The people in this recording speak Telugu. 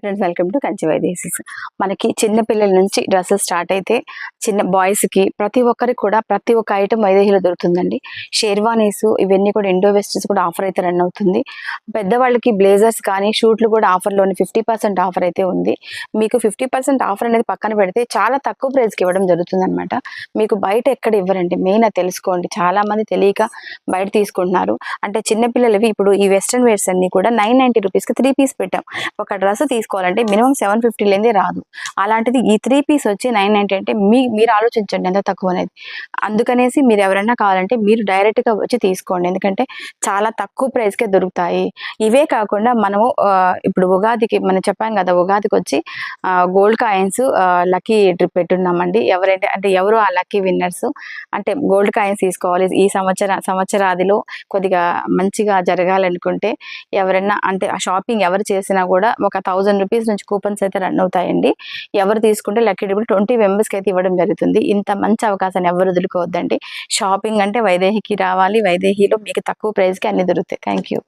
ఫ్రెండ్స్ వెల్కమ్ టు కంచివై వైదేశీస్ మనకి చిన్న పిల్లల నుంచి డ్రెస్సెస్ స్టార్ట్ అయితే చిన్న బాయ్స్కి ప్రతి ఒక్కరికి కూడా ప్రతి ఒక్క ఐటమ్ వైదేహిలో దొరుకుతుందండి. షేర్వానీస్ ఇవన్నీ కూడా ఇండో వెస్టర్స్ కూడా ఆఫర్ అయితే రన్ అవుతుంది. పెద్దవాళ్ళకి బ్లేజర్స్ కానీ షూట్లు కూడా ఆఫర్లోని ఫిఫ్టీ పర్సెంట్ ఆఫర్ అయితే ఉంది. మీకు ఫిఫ్టీ పర్సెంట్ ఆఫర్ అనేది పక్కన పెడితే చాలా తక్కువ ప్రైస్కి ఇవ్వడం జరుగుతుంది అనమాట మీకు బయట ఎక్కడ ఇవ్వరండి? మెయిన్ అది తెలుసుకోండి. చాలా మంది తెలియక బయట తీసుకుంటున్నారు. అంటే చిన్న పిల్లలవి ఇప్పుడు ఈ వెస్ట్రన్ వేర్స్ అన్ని కూడా నైన్ నైన్టీ రూపీస్కి త్రీ పీస్ పెట్టాం. ఒక డ్రెస్ తీసుకోవాలంటే మినిమం సెవెన్ ఫిఫ్టీ లేదే రాదు. అలాంటిది ఈ త్రీ పీస్ వచ్చి నైన్ నైన్టీ అంటే మీ మీరు ఆలోచించండి ఎంత తక్కువ అనేది. అందుకనేసి మీరు ఎవరైనా కావాలంటే మీరు డైరెక్ట్గా వచ్చి తీసుకోండి. ఎందుకంటే చాలా తక్కువ ప్రైస్కే దొరుకుతాయి. ఇవే కాకుండా మనము ఇప్పుడు ఉగాదికి మనం చెప్పాం కదా ఉగాదికి వచ్చి గోల్డ్ కాయిన్స్ లక్కీ ట్రిప్ పెట్టున్నామండి. ఎవరంటే అంటే ఎవరు ఆ లక్కీ విన్నర్స్ అంటే గోల్డ్ కాయిన్స్ తీసుకోవాలి. ఈ సంవత్సర సంవత్సరాదిలో కొద్దిగా మంచిగా జరగాలనుకుంటే ఎవరైనా అంటే ఆ షాపింగ్ ఎవరు చేసినా కూడా ఒక థౌజండ్ రూపీస్ నుంచి కూపన్స్ అయితే రన్ అవుతాయండి. ఎవరు తీసుకుంటే లక్కీ డబ్బులు ట్వంటీ మెంబర్స్కి అయితే ఇవ్వడం జరుగుతుంది. ఇంత మంచి అవకాశాన్ని ఎవరు వదులుకోవద్దండి. షాపింగ్ అంటే వైదేహికి రావాలి. వైదేహిలో మీకు తక్కువ ప్రైస్కి అన్ని దొరుకుతాయి. Thank you